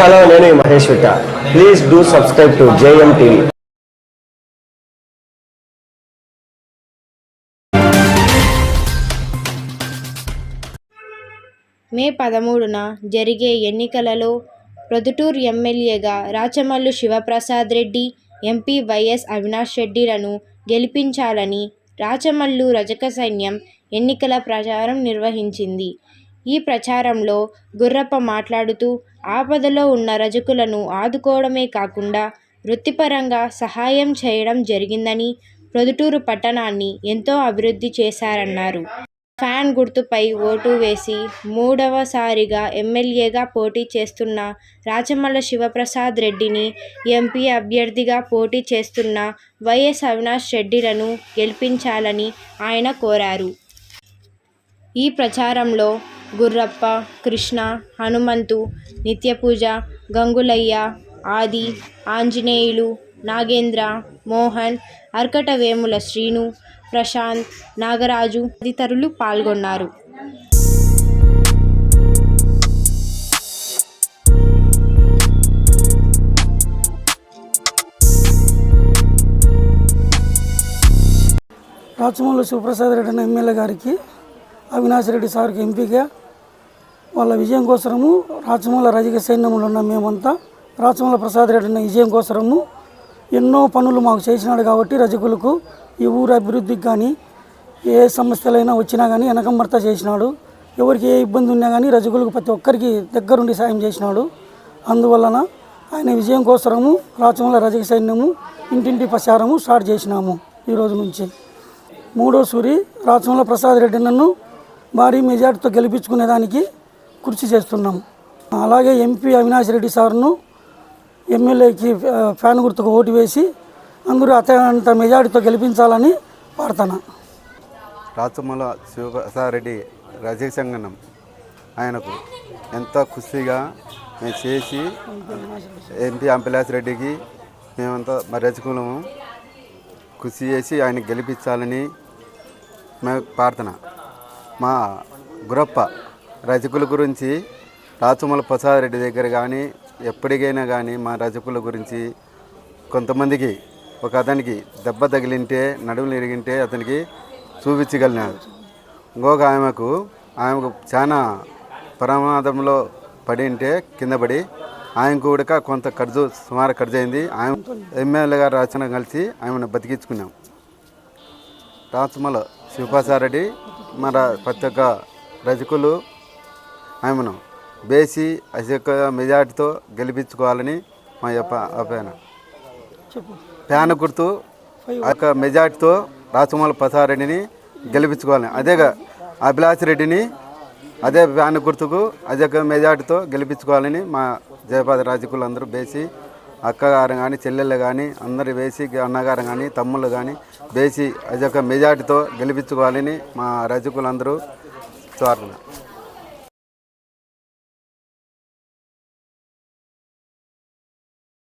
Hello నేను Mahesh Vitta. Please do subscribe to JM TV May పదమూడున జరిగే ఎన్నికలలో ప్రొదుటూరు ఎమ్మెల్యేగా రాచమల్లు శివప్రసాద్ రెడ్డి ఎంపీ వైఎస్ అవినాష్ రెడ్డిలను గెలిపించాలని రాచమల్లు రజక సైన్యం ఎన్నికల ప్రచారం నిర్వహించింది. ఈ ప్రచారంలో గుర్రప్ప మాట్లాడుతూ ఆపదలో ఉన్న రజకులను ఆదుకోవడమే కాకుండా వృత్తిపరంగా సహాయం చేయడం జరిగిందని ప్రొదుటూరు పట్టణాన్ని ఎంతో అభివృద్ధి చేశారన్నారు. ఫ్యాన్ గుర్తుపై ఓటు వేసి మూడవసారిగా ఎమ్మెల్యేగా పోటీ చేస్తున్న రాచమల్ల శివప్రసాద్ రెడ్డిని ఎంపీ అభ్యర్థిగా పోటీ చేస్తున్న వైఎస్ అవినాష్ రెడ్డిలను గెలిపించాలని ఆయన కోరారు. ఈ ప్రచారంలో గుర్రప్ప కృష్ణ హనుమంతు నిత్యపూజ గంగులయ్య ఆది ఆంజనేయులు నాగేంద్ర మోహన్ అర్కటవేముల శ్రీను ప్రశాంత్ నాగరాజు తదితరులు పాల్గొన్నారు. రాచమల్లు శివప్రసాద్ రెడ్డి ఎమ్మెల్యే గారికి అవినాష్ రెడ్డి సార్కి ఎంపీగా వాళ్ళ విజయం కోసరము రాచమల రజక సైన్యంలో ఉన్న మేమంతా రాచమల ప్రసాద్ రెడ్డి విజయం కోసరము ఎన్నో పనులు మాకు చేసినాడు కాబట్టి రజకులకు ఈ ఊరు అభివృద్ధికి కానీ ఏ సమస్యలైనా వచ్చినా కానీ వెనకంబర్త చేసినాడు. ఎవరికి ఏ ఇబ్బంది ఉన్నా కానీ రజకులకు ప్రతి ఒక్కరికి దగ్గరుండి సాయం చేసినాడు. అందువలన ఆయన విజయం కోసరము రాచమల రజక సైన్యము ఇంటింటి ప్రచారము స్టార్ట్ చేసినాము ఈ రోజు నుంచి. మూడో సూరి రాచమల ప్రసాద్ రెడ్డి నన్ను భారీ మెజార్టీతో గెలిపించుకునేదానికి కృషి చేస్తున్నాం. అలాగే ఎంపీ అవినాష్ రెడ్డి సార్ను ఎమ్మెల్యేకి ఫ్యాన్ గుర్తుకు ఓటు వేసి అందరూ అత్యంత మెజార్టీతో గెలిపించాలని పాడుతున్నా రాచమల శివప్రసాదరెడ్డి రజక సంగనం ఆయనకు ఎంత ఖుషిగా మేము చేసి ఎంపీ అంపిలాస్ రెడ్డికి మేమంతా మా రజకులము కృషి చేసి ఆయన గెలిపించాలని మేము ప్రార్థన. మా గురప్ప రజకుల గురించి రాచమల ప్రసాద్ రెడ్డి దగ్గర కానీ ఎప్పటికైనా కానీ మా రజకుల గురించి కొంతమందికి ఒక అతనికి దెబ్బ తగిలింటే నడుములు ఇరిగింటే అతనికి చూపించగలిగినాడు. ఇంకొక ఆమెకు ఆమెకు చాలా ప్రమాదంలో పడి ఉంటే కింద పడి ఆయన కూడా కొంత ఖర్చు సుమారు ఖర్చు అయింది ఆమె ఎమ్మెల్యే గారు రాచన కలిసి ఆమెను బతికించుకున్నాం. రాచమల శివప్రసాదరెడ్డి మన ప్రతి ఒక్క రజకులు ఆమెను బేసి అశోక మెజార్టీతో గెలిపించుకోవాలని మా యొక్క అభ్యన చెప్పు. ఫ్యాన్ గుర్తు యొక్క మెజార్టీతో రాచమల ప్రసాదరెడ్డిని గెలిపించుకోవాలని. అదేగా అభిలాష్ రెడ్డిని అదే ఫ్యాన్ గుర్తుకు అదే మెజార్టీతో గెలిపించుకోవాలని మా జయపాద రాజకులు అందరూ వేసి అక్కగారు కానీ చెల్లెళ్ళు కానీ అందరు వేసి అన్నగారు కానీ తమ్ముళ్ళు కానీ వేసి అదే యొక్క మెజార్టీతో గెలిపించుకోవాలని మా రజకులందరూ కోరుతున్నారు